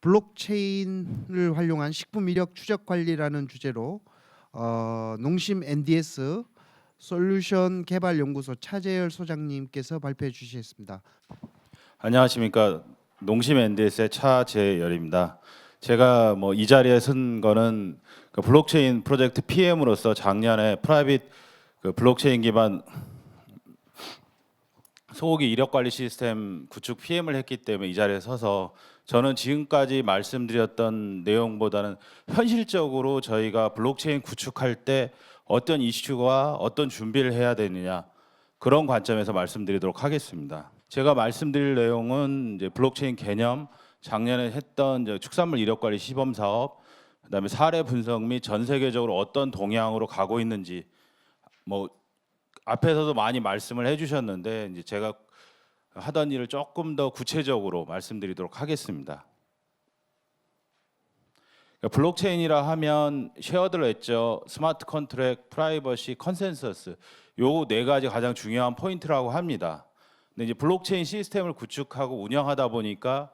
블록체인을 활용한 식품 이력 추적 관리라는 주제로 어, 농심 NDS 솔루션 개발 연구소 차재열 소장님께서 발표해 주시겠습니다. 안녕하십니까 농심 NDS의 차재열입니다. 제가 뭐 이 자리에 쓴 거는 그 블록체인 프로젝트 PM으로서 작년에 프라이빗 그 블록체인 기반 소고기 이력 관리 시스템 구축 PM을 했기 때문에 이 자리에 서서 저는 지금까지 말씀드렸던 내용보다는 현실적으로 저희가 블록체인 구축할 때 어떤 이슈와 어떤 준비를 해야 되느냐 그런 관점에서 말씀드리도록 하겠습니다. 제가 말씀드릴 내용은 이제 블록체인 개념, 작년에 했던 축산물 이력 관리 시범 사업, 그다음에 사례 분석 및 전 세계적으로 어떤 동향으로 가고 있는지 뭐 앞에서도 많이 말씀을 해주셨는데 이제 제가 하던 일을 조금 더 구체적으로 말씀드리도록 하겠습니다. 그러니까 블록체인이라 하면 쉐어드 레저, 스마트 컨트랙, 프라이버시, 컨센서스 요 네 가지 가장 중요한 포인트라고 합니다. 근데 이제 블록체인 시스템을 구축하고 운영하다 보니까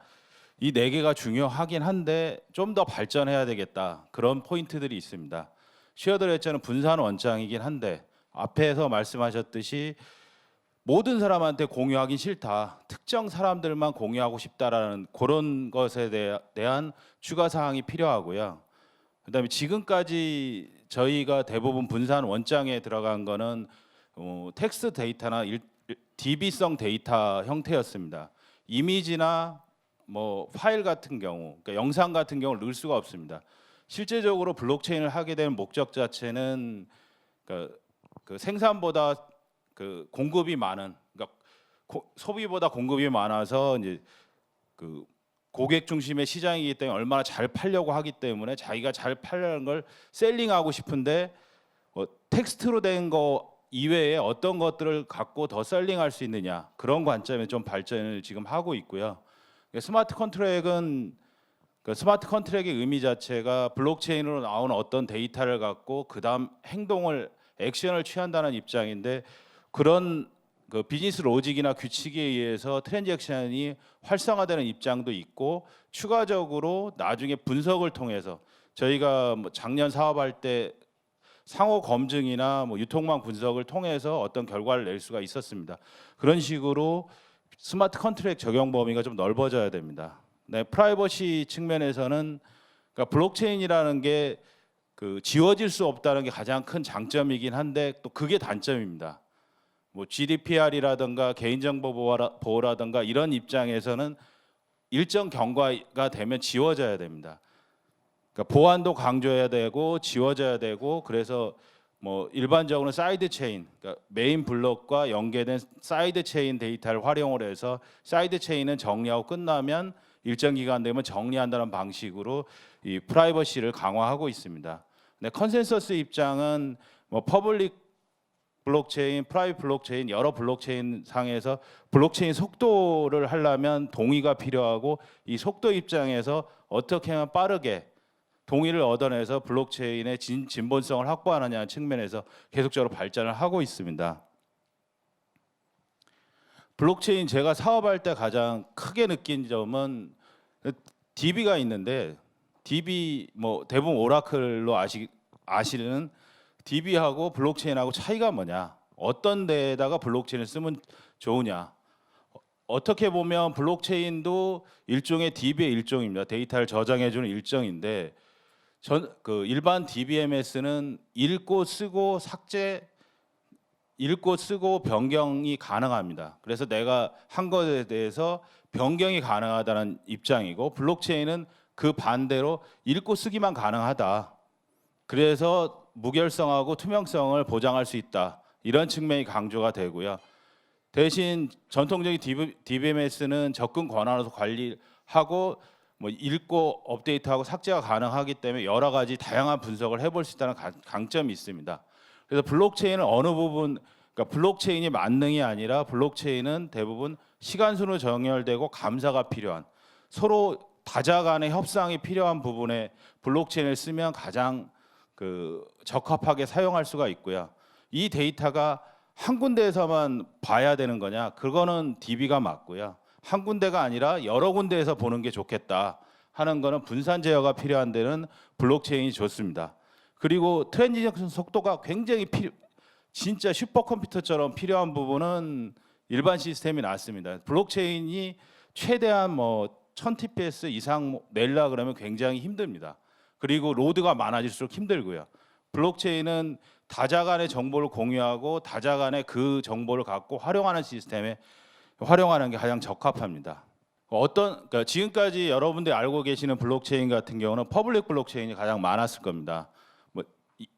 이 네 개가 중요하긴 한데 좀 더 발전해야 되겠다 그런 포인트들이 있습니다. 쉐어드 레저는 분산 원장이긴 한데 앞에서 말씀하셨듯이 모든 사람한테 공유하긴 싫다. 특정 사람들만 공유하고 싶다라는 그런 것에 대한 추가 사항이 필요하고요. 그다음에 지금까지 저희가 대부분 분산 원장에 들어간 거는 어, 텍스트 데이터나 일, DB성 데이터 형태였습니다. 이미지나 뭐 파일 같은 경우, 그러니까 영상 같은 경우를 넣을 수가 없습니다. 실제적으로 블록체인을 하게 된 목적 자체는 그러니까 그 생산보다 그 공급이 많은 그러니까 고- 소비보다 공급이 많아서 이제 그 고객 중심의 시장이기 때문에 얼마나 잘 팔려고 하기 때문에 자기가 잘 팔려는 걸 셀링하고 싶은데 뭐 텍스트로 된 거 이외에 어떤 것들을 갖고 더 셀링할 수 있느냐 그런 관점에 좀 발전을 지금 하고 있고요. 스마트 컨트랙은 그 스마트 컨트랙의 의미 자체가 블록체인으로 나오는 어떤 데이터를 갖고 그다음 행동을 액션을 취한다는 입장인데 그런 그 비즈니스 로직이나 규칙에 의해서 트랜잭션이 활성화되는 입장도 있고 추가적으로 나중에 분석을 통해서 저희가 뭐 작년 사업할 때 상호 검증이나 뭐 유통망 분석을 통해서 어떤 결과를 낼 수가 있었습니다. 그런 식으로 스마트 컨트랙 적용 범위가 좀 넓어져야 됩니다. 네, 프라이버시 측면에서는 그러니까 블록체인이라는 게 그 지워질 수 없다는 게 가장 큰 장점이긴 한데 또 그게 단점입니다. 뭐 GDPR이라든가 개인정보 보호라- 보호라든가 이런 입장에서는 일정 경과가 되면 지워져야 됩니다. 그러니까 보안도 강조해야 되고 지워져야 되고 그래서 뭐 일반적으로 사이드 체인, 그러니까 메인 블록과 연계된 사이드 체인 데이터를 활용을 해서 사이드 체인은 정리하고 끝나면 일정 기간 되면 정리한다는 방식으로 이 프라이버시를 강화하고 있습니다. 근데 컨센서스 입장은 뭐 퍼블릭 블록체인, 프라이빗 블록체인 여러 블록체인 상에서 블록체인 속도를 하려면 동의가 필요하고 이 속도 입장에서 어떻게 하면 빠르게 동의를 얻어내서 블록체인의 진, 진본성을 확보하느냐는 측면에서 계속적으로 발전을 하고 있습니다. 블록체인 제가 사업할 때 가장 크게 느낀 점은 DB가 있는데 DB 뭐 대부분 오라클로 아시 아시는 DB하고 블록체인하고 차이가 뭐냐? 어떤 데에다가 블록체인을 쓰면 좋으냐? 어, 어떻게 보면 블록체인도 일종의 DB의 일종입니다. 데이터를 저장해 주는 일정인데 전 그 일반 DBMS는 읽고 쓰고 삭제 읽고 쓰고 변경이 가능합니다. 그래서 내가 한 것에 대해서 변경이 가능하다는 입장이고 블록체인은 그 반대로 읽고 쓰기만 가능하다. 그래서 무결성하고 투명성을 보장할 수 있다. 이런 측면이 강조가 되고요. 대신 전통적인 DBMS는 접근 권한으로 관리하고 뭐 읽고 업데이트하고 삭제가 가능하기 때문에 여러 가지 다양한 분석을 해볼 수 있다는 가- 강점이 있습니다. 그래서 블록체인은 어느 부분 그러니까 블록체인이 만능이 아니라 블록체인은 대부분 시간순으로 정렬되고 감사가 필요한 서로 다자 간의 협상이 필요한 부분에 블록체인을 쓰면 가장 그 적합하게 사용할 수가 있고요. 이 데이터가 한 군데에서만 봐야 되는 거냐? 그거는 DB가 맞고요. 한 군데가 아니라 여러 군데에서 보는 게 좋겠다. 하는 거는 분산 제어가 필요한 데는 블록체인이 좋습니다. 그리고 트랜지션 속도가 굉장히 필요 진짜 슈퍼컴퓨터처럼 필요한 부분은 일반 시스템이 낫습니다. 블록체인이 최대한 뭐 1000TPS 이상 내려 그러면 굉장히 힘듭니다. 그리고 로드가 많아질수록 힘들고요. 블록체인은 다자 간의 정보를 공유하고 다자 간의 그 정보를 갖고 활용하는 시스템에 활용하는 게 가장 적합합니다. 어떤 그러니까 지금까지 여러분들이 알고 계시는 블록체인 같은 경우는 퍼블릭 블록체인이 가장 많았을 겁니다. 뭐 이-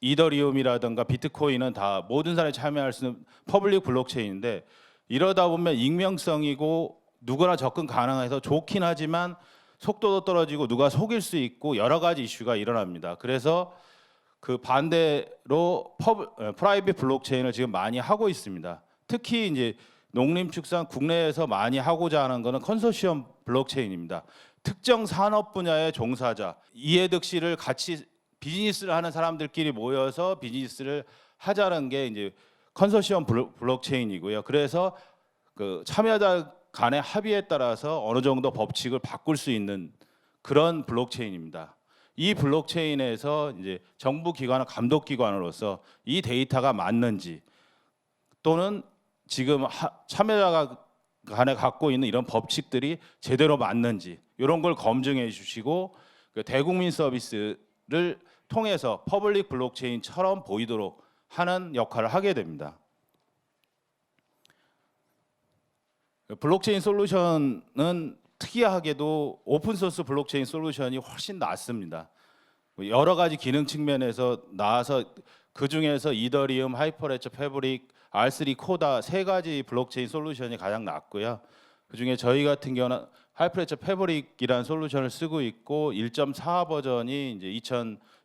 이더리움이라든가 비트코인은 다 모든 사람이 참여할 수 있는 퍼블릭 블록체인인데 이러다 보면 익명성이고 누구나 접근 가능해서 좋긴 하지만 속도도 떨어지고 누가 속일 수 있고 여러 가지 이슈가 일어납니다. 그래서 그 반대로 프라이빗 블록체인을 지금 많이 하고 있습니다. 특히 이제 농림축산 국내에서 많이 하고자 하는 것은 컨소시엄 블록체인입니다. 특정 산업 분야의 종사자 이해득 씨를 같이 비즈니스를 하는 사람들끼리 모여서 비즈니스를 하자는 게 이제 컨소시엄 블록- 블록체인이고요. 그래서 그 참여자 간의 합의에 따라서 어느 정도 법칙을 바꿀 수 있는 그런 블록체인입니다. 이 블록체인에서 이제 정부 기관은 감독 기관으로서 이 데이터가 맞는지 또는 지금 하, 참여자가 간에 갖고 있는 이런 법칙들이 제대로 맞는지 이런 걸 검증해 주시고 그 대국민 서비스를 통해서 퍼블릭 블록체인처럼 보이도록 하는 역할을 하게 됩니다. 블록체인 솔루션은 특이하게도 오픈 소스 블록체인 솔루션이 훨씬 낫습니다. 뭐 여러 가지 기능 측면에서 나와서 그 중에서 이더리움, 하이퍼레처, 패브릭, R3 코다 세 가지 블록체인 솔루션이 가장 낫고요. 그 중에 저희 같은 경우는 하이퍼레처 패브릭이라는 솔루션을 쓰고 있고 1.4 버전이 이제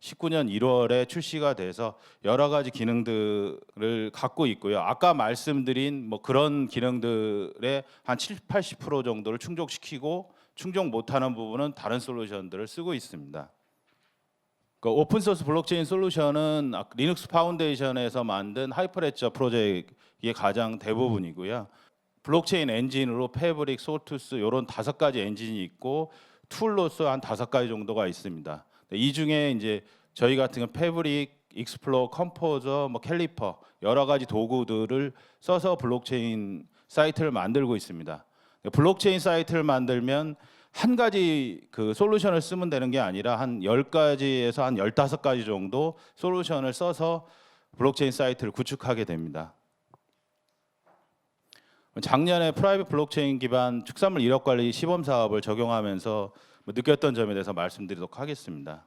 2019년 1월에 출시가 돼서 여러 가지 기능들을 갖고 있고요. 아까 말씀드린 뭐 그런 기능들의 한 7, 80% 정도를 충족시키고 충족 못하는 부분은 다른 솔루션들을 쓰고 있습니다. 그 오픈 소스 블록체인 솔루션은 아- 리눅스 파운데이션에서 만든 하이퍼레처 프로젝트의 가장 대부분이고요. 블록체인 엔진으로 패브릭, 소투스 이런 다섯 가지 엔진이 있고 툴로서 한 다섯 가지 정도가 있습니다. 이 중에 이제 저희 같은 경우 패브릭, 익스플로, 컴포저, 뭐 캘리퍼 여러 가지 도구들을 써서 블록체인 사이트를 만들고 있습니다. 블록체인 사이트를 만들면 한 가지 그 솔루션을 쓰면 되는 게 아니라 한 10가지에서 한 15가지 정도 솔루션을 써서 블록체인 사이트를 구축하게 됩니다. 작년에 프라이빗 블록체인 기반 축산물 이력 관리 시범 사업을 적용하면서 뭐 느꼈던 점에 대해서 말씀드리도록 하겠습니다.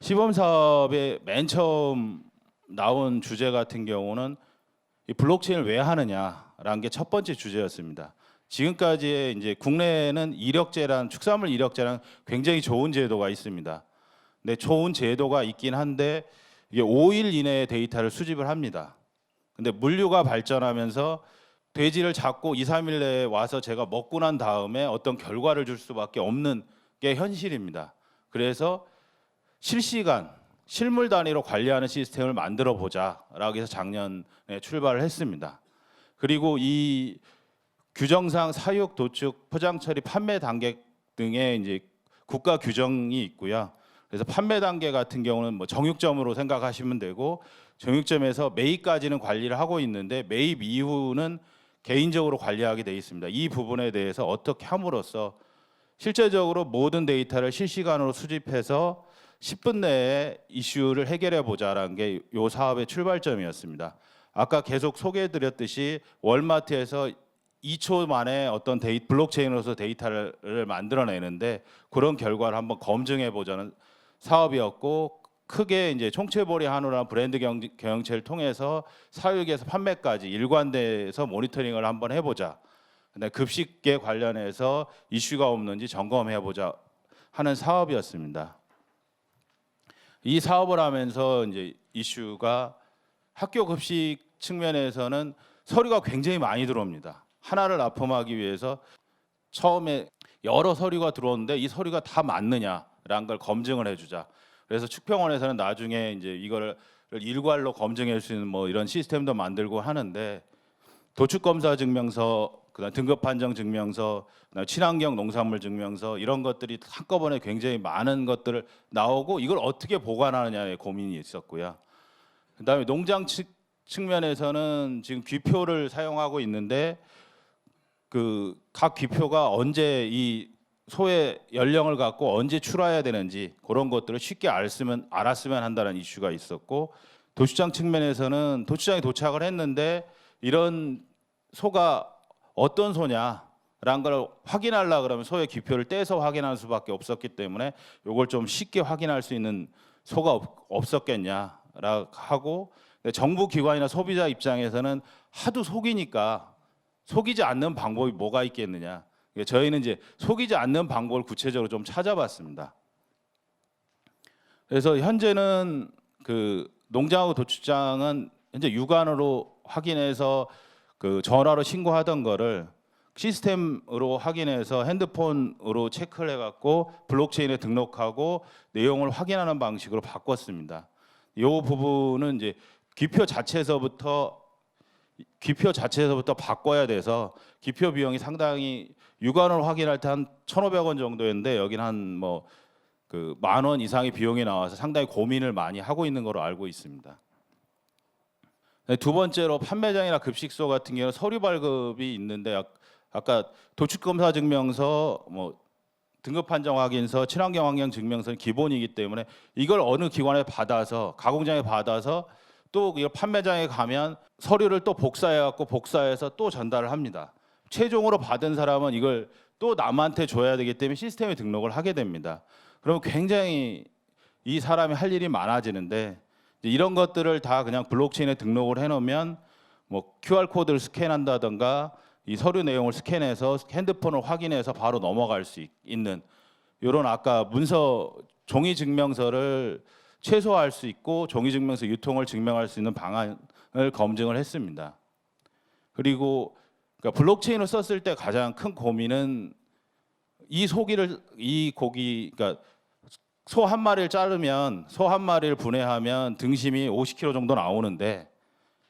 시범 사업의 맨 처음 나온 주제 같은 경우는 이 블록체인을 왜 하느냐라는 게 첫 번째 주제였습니다. 지금까지의 이제 국내에는 이력제란 축산물 이력제란 굉장히 좋은 제도가 있습니다. 근데 좋은 제도가 있긴 한데 이게 5일 이내에 데이터를 수집을 합니다. 근데 물류가 발전하면서 돼지를 잡고 2, 3일 내에 와서 제가 먹고 난 다음에 어떤 결과를 줄 수밖에 없는 게 현실입니다. 그래서 실시간 실물 단위로 관리하는 시스템을 만들어 보자라고 해서 작년에 출발을 했습니다. 그리고 이 규정상 사육, 도축, 포장 처리, 판매 단계 등의 이제 국가 규정이 있고요. 그래서 판매 단계 같은 경우는 뭐 정육점으로 생각하시면 되고 정육점에서 매입까지는 관리를 하고 있는데 매입 이후는 개인적으로 관리하게 돼 있습니다. 이 부분에 대해서 어떻게 함으로써 실제적으로 모든 데이터를 실시간으로 수집해서 10분 내에 이슈를 해결해 보자라는 게이 사업의 출발점이었습니다. 아까 계속 소개해 드렸듯이 월마트에서 2초 만에 어떤 데이, 블록체인으로서 데이터를 만들어내는데 그런 결과를 한번 검증해 보자는 사업이었고 크게 이제 총체벌이 한우라는 브랜드 경, 경영 체를 통해서 사육에서 판매까지 일관돼서 모니터링을 한번 해보자. 근데 급식계 관련해서 이슈가 없는지 점검해 보자 하는 사업이었습니다. 이 사업을 하면서 이제 이슈가 학교 급식 측면에서는 서류가 굉장히 많이 들어옵니다. 하나를 납품하기 위해서 처음에 여러 서류가 들어오는데 이 서류가 다 맞느냐라는 걸 검증을 해주자. 그래서 축평원에서는 나중에 이제 이거를 일괄로 검증할 수 있는 뭐 이런 시스템도 만들고 하는데 도축 검사 증명서 그다음 등급 판정 증명서, 그다음 친환경 농산물 증명서 이런 것들이 한꺼번에 굉장히 많은 것들을 나오고 이걸 어떻게 보관하느냐에 고민이 있었고요. 그다음에 농장 측, 측면에서는 지금 귀표를 사용하고 있는데 그 각 귀표가 언제 이 소의 연령을 갖고 언제 출하해야 되는지 그런 것들을 쉽게 알았으면 알았으면 한다는 이슈가 있었고 도시장 측면에서는 도시장에 도착을 했는데 이런 소가 어떤 소냐라는 걸 확인하려 그러면 소의 귀표를 떼서 확인할 수밖에 없었기 때문에 이걸 좀 쉽게 확인할 수 있는 소가 없, 없었겠냐라 하고 정부 기관이나 소비자 입장에서는 하도 속이니까 속이지 않는 방법이 뭐가 있겠느냐. 그러니까 저희는 이제 속이지 않는 방법을 구체적으로 좀 찾아봤습니다. 그래서 현재는 그 농장하고 도축장은 현재 육안으로 확인해서 그 전화로 신고하던 거를 시스템으로 확인해서 핸드폰으로 체크를 해갖고 블록체인에 등록하고 내용을 확인하는 방식으로 바꿨습니다. 이 부분은 이제 기표 자체에서부터 기표 자체에서부터 바꿔야 돼서 기표 비용이 상당히 육안으로 확인할 때 한 1,500원 정도였는데 여기는 한뭐 그 만 원 이상의 비용이 나와서 상당히 고민을 많이 하고 있는 걸로 알고 있습니다. 네, 두 번째로 판매장이나 급식소 같은 경우는 서류 발급이 있는데 아- 아까 도축 검사 증명서 뭐 등급 판정 확인서, 친환경 환경 증명서는 기본이기 때문에 이걸 어느 기관에 받아서 가공장에 받아서 또 판매장에 가면 서류를 또 복사해 갖고 복사해서 또 전달을 합니다. 최종으로 받은 사람은 이걸 또 남한테 줘야 되기 때문에 시스템에 등록을 하게 됩니다. 그러면 굉장히 이 사람이 할 일이 많아지는데 이런 것들을 다 그냥 블록체인에 등록을 해놓으면 뭐 QR 코드를 스캔한다던가 이 서류 내용을 스캔해서 핸드폰을 확인해서 바로 넘어갈 수 있- 있는 이런 아까 문서 종이 증명서를 최소화할 수 있고 종이 증명서 유통을 증명할 수 있는 방안을 검증을 했습니다. 그리고 그러니까 블록체인을 썼을 때 가장 큰 고민은 이 소기를 이 고기 그러니까 소 한 마리를 자르면 소 한 마리를 분해하면 등심이 50kg 정도 나오는데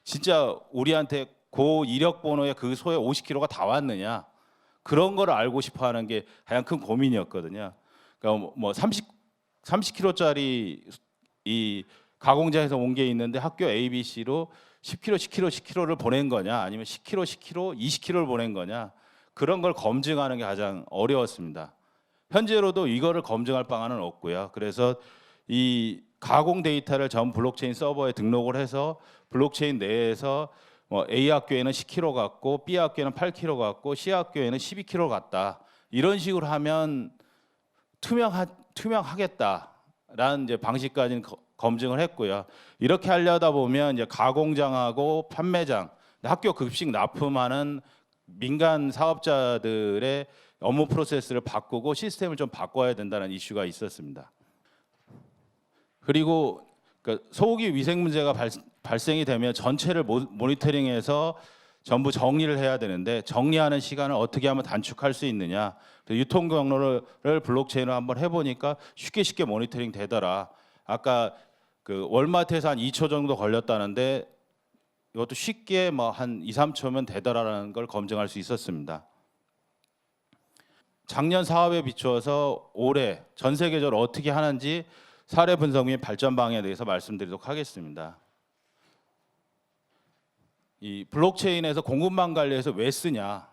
진짜 우리한테 고 이력 번호에 그 소의 50kg가 다 왔느냐 그런 거를 알고 싶어 하는 게 가장 큰 고민이었거든요. 그러니까 뭐 30, 30kg짜리 이 가공장에서 온 게 있는데 학교 ABC로 10kg, 10kg, 10kg를 보낸 거냐 아니면 10kg, 10kg, 20kg를 보낸 거냐 그런 걸 검증하는 게 가장 어려웠습니다. 현재로도 이거를 검증할 방안은 없고요. 그래서 이 가공 데이터를 전 블록체인 서버에 등록을 해서 블록체인 내에서 뭐 A 학교에는 10kg 갔고 B 학교에는 8kg 갔고 C 학교에는 12kg 갔다. 이런 식으로 하면 투명하 투명하겠다라는 이제 방식까지는 거- 검증을 했고요. 이렇게 하려다 보면 이제 가공장하고 판매장, 학교 급식 납품하는 민간 사업자들의 업무 프로세스를 바꾸고 시스템을 좀 바꿔야 된다는 이슈가 있었습니다. 그리고 그 소고기 위생 문제가 발, 발생이 되면 전체를 모, 모니터링해서 전부 정리를 해야 되는데 정리하는 시간을 어떻게 하면 단축할 수 있느냐 유통 경로를 블록체인으로 한번 해보니까 쉽게 쉽게 모니터링 되더라 아까 그 월마트에서 한 2초 정도 걸렸다는데 이것도 쉽게 뭐 한 2, 3초면 되더라라는 걸 검증할 수 있었습니다. 작년 사업에 비추어서 올해 전 세계적으로 어떻게 하는지 사례 분석 및 발전 방향에 대해서 말씀드리도록 하겠습니다. 이 블록체인에서 공급망 관리에서 왜 쓰냐?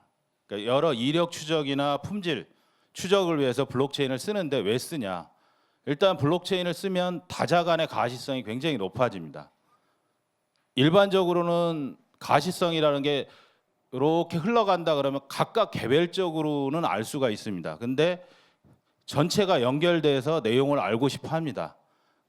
그러니까 여러 이력 추적이나 품질 추적을 위해서 블록체인을 쓰는데 왜 쓰냐? 일단 블록체인을 쓰면 다자 간의 가시성이 굉장히 높아집니다. 일반적으로는 가시성이라는 게 이렇게 흘러간다 그러면 각각 개별적으로는 알 수가 있습니다. 근데 전체가 연결돼서 내용을 알고 싶어 합니다.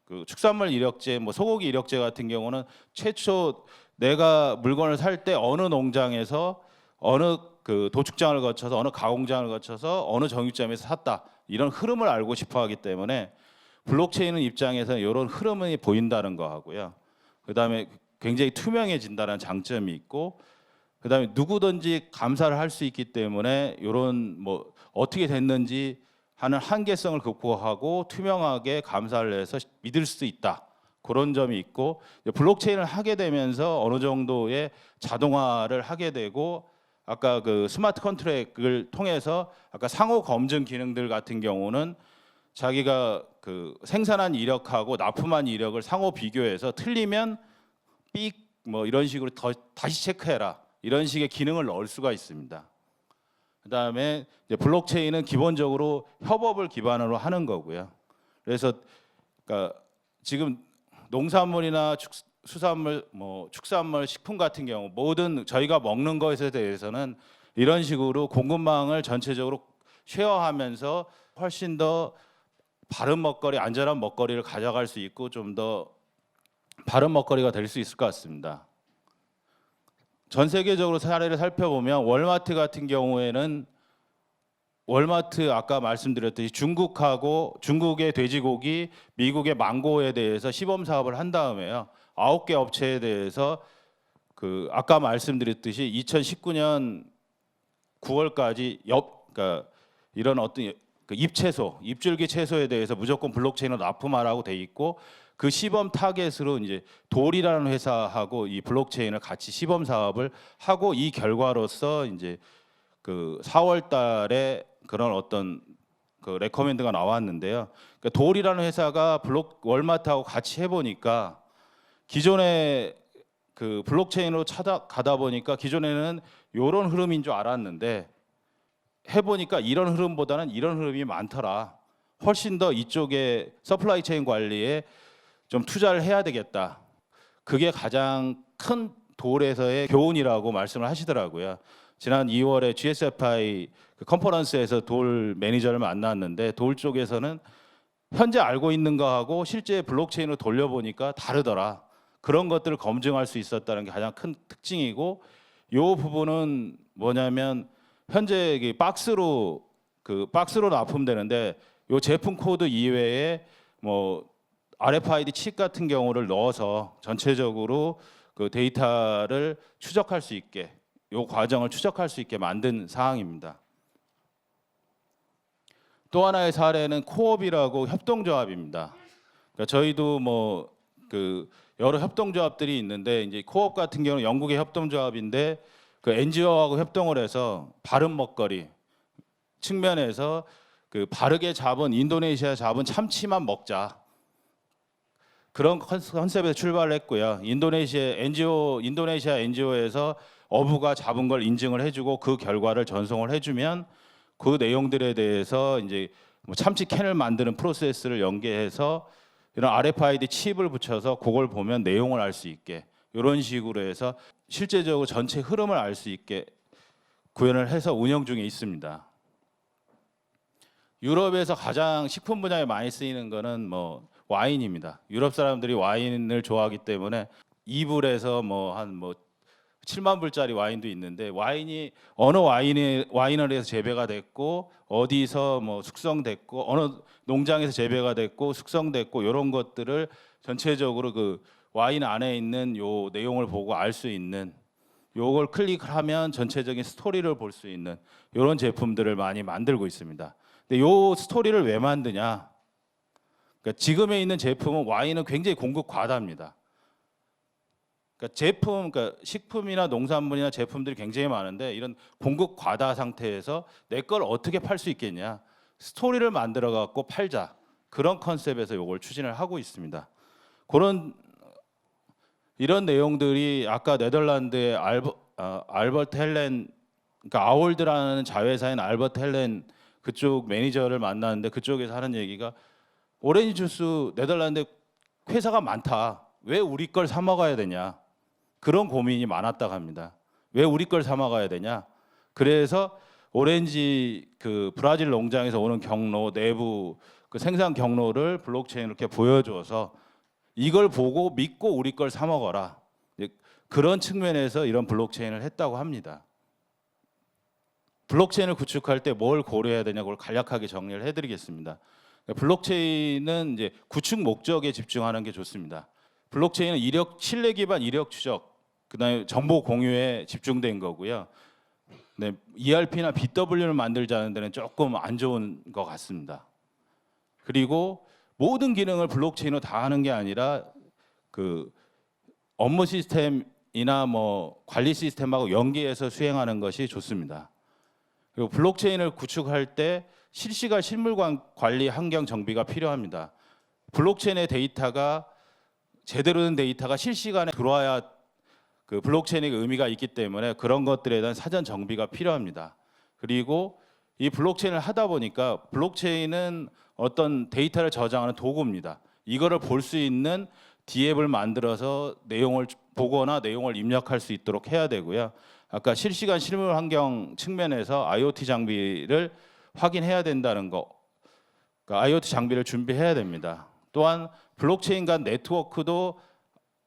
그 축산물 이력제, 뭐 소고기 이력제 같은 경우는 최초 내가 물건을 살 때 어느 농장에서 어느 그 도축장을 거쳐서 어느 가공장을 거쳐서 어느 정육점에서 샀다 이런 흐름을 알고 싶어 하기 때문에 블록체인 입장에서는 이런 흐름이 보인다는 거 하고요. 그다음에 굉장히 투명해진다는 장점이 있고 그다음에 누구든지 감사를 할 수 있기 때문에 이런 뭐 어떻게 됐는지 하는 한계성을 극복하고 투명하게 감사를 해서 믿을 수 있다. 그런 점이 있고 블록체인을 하게 되면서 어느 정도의 자동화를 하게 되고 아까 그 스마트 컨트랙을 통해서 아까 상호 검증 기능들 같은 경우는 자기가 그 생산한 이력하고 납품한 이력을 상호 비교해서 틀리면 삑 뭐 이런 식으로 더, 다시 체크해라 이런 식의 기능을 넣을 수가 있습니다. 그다음에 블록체인은 기본적으로 협업을 기반으로 하는 거고요. 그래서 그러니까 지금 농산물이나 축, 수산물, 뭐 축산물, 식품 같은 경우 모든 저희가 먹는 것에 대해서는 이런 식으로 공급망을 전체적으로 쉐어하면서 훨씬 더 바른 먹거리, 안전한 먹거리를 가져갈 수 있고 좀 더 바른 먹거리가 될 수 있을 것 같습니다. 전 세계적으로 사례를 살펴보면 월마트 같은 경우에는 월마트 아까 말씀드렸듯이 중국하고 중국의 돼지고기, 미국의 망고에 대해서 시범 사업을 한 다음에요. 아홉 개 업체에 대해서 그 아까 말씀드렸듯이 2019년 9월까지 엽 그러니까 이런 어떤 그 잎채소, 잎줄기 채소에 대해서 무조건 블록체인으로 납품하라고 돼 있고 그 시범 타겟으로 이제 돌이라는 회사하고 이 블록체인을 같이 시범 사업을 하고 이 결과로서 이제 그 4월 달에 그런 어떤 그 레커멘드가 나왔는데요. 그러니까 돌이라는 회사가 블록 월마트하고 같이 해 보니까 기존에 그 블록체인으로 찾아 가다 보니까 기존에는 요런 흐름인 줄 알았는데 해 보니까 이런 흐름보다는 이런 흐름이 많더라. 훨씬 더 이쪽에 서플라이 체인 관리에 좀 투자를 해야 되겠다. 그게 가장 큰 돌에서의 교훈이라고 말씀을 하시더라고요. 지난 2월에 GSFI 그 컨퍼런스에서 돌 매니저를 만났는데 돌 쪽에서는 현재 알고 있는 거하고 실제 블록체인으로 돌려보니까 다르더라. 그런 것들을 검증할 수 있었다는 게 가장 큰 특징이고 요 부분은 뭐냐면 현재 이 박스로 그 박스로 납품되는데 요 제품 코드 이외에 뭐 RFID 칩 같은 경우를 넣어서 전체적으로 그 데이터를 추적할 수 있게 요 과정을 추적할 수 있게 만든 사항입니다. 또 하나의 사례는 코업이라고 협동조합입니다. 그러니까 저희도 뭐 그 여러 협동조합들이 있는데 이제 코업 같은 경우는 영국의 협동조합인데 그 NGO하고 협동을 해서 바른 먹거리 측면에서 그 바르게 잡은 인도네시아 잡은 참치만 먹자. 그런 컨셉에서 출발을 했고요. 인도네시아 NGO 인도네시아 NGO에서 어부가 잡은 걸 인증을 해주고 그 결과를 전송을 해주면 그 내용들에 대해서 이제 뭐 참치 캔을 만드는 프로세스를 연계해서 이런 RFID 칩을 붙여서 그걸 보면 내용을 알 수 있게 이런 식으로 해서 실제적으로 전체 흐름을 알 수 있게 구현을 해서 운영 중에 있습니다. 유럽에서 가장 식품 분야에 많이 쓰이는 거는 뭐 와인입니다. 유럽 사람들이 와인을 좋아하기 때문에 2불에서 뭐한뭐 7만 불짜리 와인도 있는데 와인이 어느 와인이 와이너리에서 재배가 됐고 어디서 뭐 숙성됐고 어느 농장에서 재배가 됐고 숙성됐고 이런 것들을 전체적으로 그 와인 안에 있는 요 내용을 보고 알 수 있는 요걸 클릭하면 전체적인 스토리를 볼 수 있는 이런 제품들을 많이 만들고 있습니다. 근데 요 스토리를 왜 만드냐? 그러니까 지금에 있는 제품은 와인은 굉장히 공급 과다입니다. 그러니까 제품, 그러니까 식품이나 농산물이나 제품들이 굉장히 많은데 이런 공급 과다 상태에서 내 걸 어떻게 팔 수 있겠냐? 스토리를 만들어 갖고 팔자 그런 컨셉에서 이걸 추진을 하고 있습니다. 그런 이런 내용들이 아까 네덜란드의 알버, 아, 알버트 헬렌, 그러니까 아월드라는 자회사인 알버트 헬렌 그쪽 매니저를 만났는데 그쪽에서 하는 얘기가 오렌지 주스 네덜란드 회사가 많다. 왜 우리 걸 사 먹어야 되냐? 그런 고민이 많았다고 합니다. 왜 우리 걸 사 먹어야 되냐? 그래서 오렌지 그 브라질 농장에서 오는 경로 내부 그 생산 경로를 블록체인 이렇게 보여줘서 이걸 보고 믿고 우리 걸 사 먹어라. 그런 측면에서 이런 블록체인을 했다고 합니다. 블록체인을 구축할 때 뭘 고려해야 되냐 그걸 간략하게 정리를 해드리겠습니다. 블록체인은 이제 구축 목적에 집중하는 게 좋습니다. 블록체인은 이력 신뢰 기반 이력 추적, 그다음에 정보 공유에 집중된 거고요. 네, ERP나 BW를 만들자는 데는 조금 안 좋은 것 같습니다. 그리고 모든 기능을 블록체인으로 다 하는 게 아니라 그 업무 시스템 이나 뭐 관리 시스템하고 연계해서 수행하는 것이 좋습니다. 그리고 블록체인을 구축할 때 실시간 실물 관- 관리 환경 정비가 필요합니다. 블록체인의 데이터가 제대로 된 데이터가 실시간에 들어와야 그 블록체인의 의미가 있기 때문에 그런 것들에 대한 사전 정비가 필요합니다. 그리고 이 블록체인을 하다 보니까 블록체인은 어떤 데이터를 저장하는 도구입니다. 이거를 볼 수 있는 디앱을 만들어서 내용을 보거나 내용을 입력할 수 있도록 해야 되고요. 아까 실시간 실물 환경 측면에서 IoT 장비를 확인해야 된다는 거. 그러니까 IoT 장비를 준비해야 됩니다. 또한 블록체인 간 네트워크도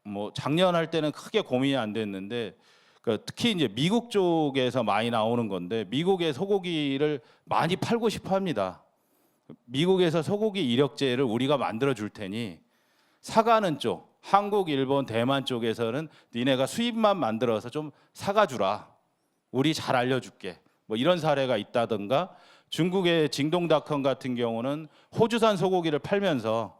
뭐 작년 할 때는 크게 고민이 안 됐는데 그 특히 이제 미국 쪽에서 많이 나오는 건데 미국의 소고기를 많이 팔고 싶어 합니다. 미국에서 소고기 이력제를 우리가 만들어 줄 테니 사가는 쪽 한국, 일본, 대만 쪽에서는 니네가 수입만 만들어서 좀 사가 주라. 우리 잘 알려 줄게. 뭐 이런 사례가 있다든가 중국의 징동닷컴 같은 경우는 호주산 소고기를 팔면서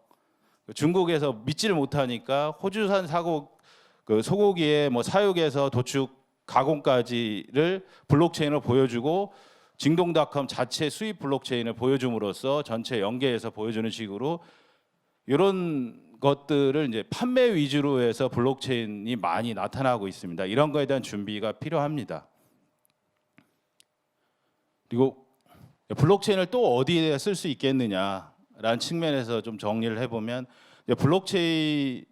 중국에서 믿지를 못하니까 호주산 사고 그 소고기의 뭐 사육에서 도축 가공까지를 블록체인으로 보여주고 징동닷컴 자체 수입 블록체인을 보여줌으로써 전체 연계해서 보여주는 식으로 이런 것들을 이제 판매 위주로 해서 블록체인이 많이 나타나고 있습니다. 이런 거에 대한 준비가 필요합니다. 그리고 블록체인을 또 어디에 쓸 수 있겠느냐라는 측면에서 좀 정리를 해보면 블록체인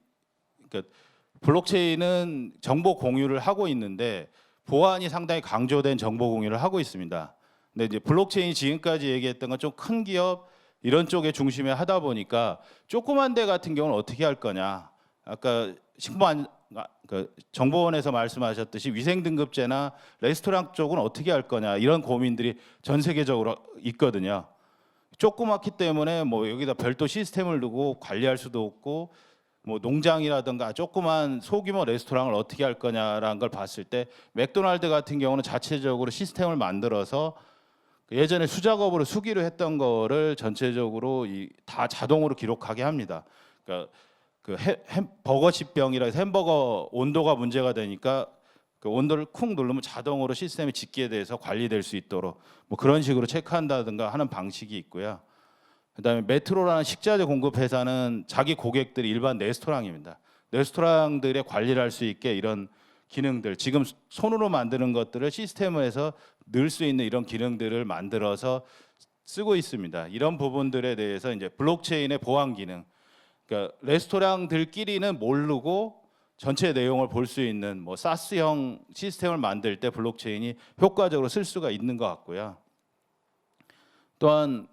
그러니까 블록체인은 정보 공유를 하고 있는데 보안이 상당히 강조된 정보 공유를 하고 있습니다. 근데 이제 블록체인이 지금까지 얘기했던 건 좀 큰 기업 이런 쪽에 중심에 하다 보니까 조그만 데 같은 경우는 어떻게 할 거냐. 아까 식품안 그 정보원에서 말씀하셨듯이 위생 등급제나 레스토랑 쪽은 어떻게 할 거냐 이런 고민들이 전 세계적으로 있거든요. 조그맣기 때문에 뭐 여기다 별도 시스템을 두고 관리할 수도 없고 뭐 농장이라든가 조그만 소규모 레스토랑을 어떻게 할 거냐라는 걸 봤을 때 맥도날드 같은 경우는 자체적으로 시스템을 만들어서 예전에 수작업으로 수기로 했던 거를 전체적으로 이 다 자동으로 기록하게 합니다. 그러니까 그 버거십병이라 해서 햄버거 온도가 문제가 되니까 그 온도를 쿵 누르면 자동으로 시스템이 집계에 대해서 관리될 수 있도록 뭐 그런 식으로 체크한다든가 하는 방식이 있고요. 그다음에 메트로라는 식자재 공급 회사는 자기 고객들이 일반 레스토랑입니다. 레스토랑들의 관리를 할 수 있게 이런 기능들 지금 손으로 만드는 것들을 시스템에서 넣을 수 있는 이런 기능들을 만들어서 쓰고 있습니다. 이런 부분들에 대해서 이제 블록체인의 보안 기능 그러니까 레스토랑들끼리는 모르고 전체 내용을 볼 수 있는 뭐 사스형 시스템을 만들 때 블록체인이 효과적으로 쓸 수가 있는 것 같고요. 또한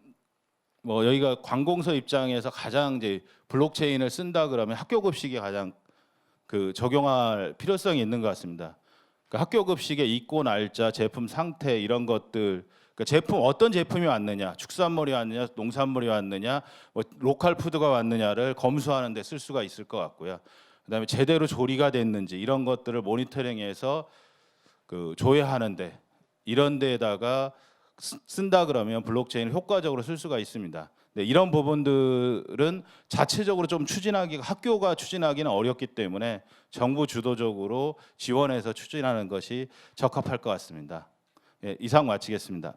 뭐 여기가 관공서 입장에서 가장 이제 블록체인을 쓴다 그러면 학교 급식이 가장 그 적용할 필요성이 있는 것 같습니다. 그 학교 급식의 입고 날짜, 제품 상태 이런 것들 그 제품 어떤 제품이 왔느냐, 축산물이 왔느냐, 농산물이 왔느냐, 뭐 로컬 푸드가 왔느냐를 검수하는 데 쓸 수가 있을 것 같고요. 그다음에 제대로 조리가 됐는지 이런 것들을 모니터링해서 그 조회하는데 이런 데에다가 쓰- 쓴다 그러면 블록체인을 효과적으로 쓸 수가 있습니다. 네, 이런 부분들은 자체적으로 좀 추진하기 학교가 추진하기는 어렵기 때문에 정부 주도적으로 지원해서 추진하는 것이 적합할 것 같습니다. 예, 이상 마치겠습니다.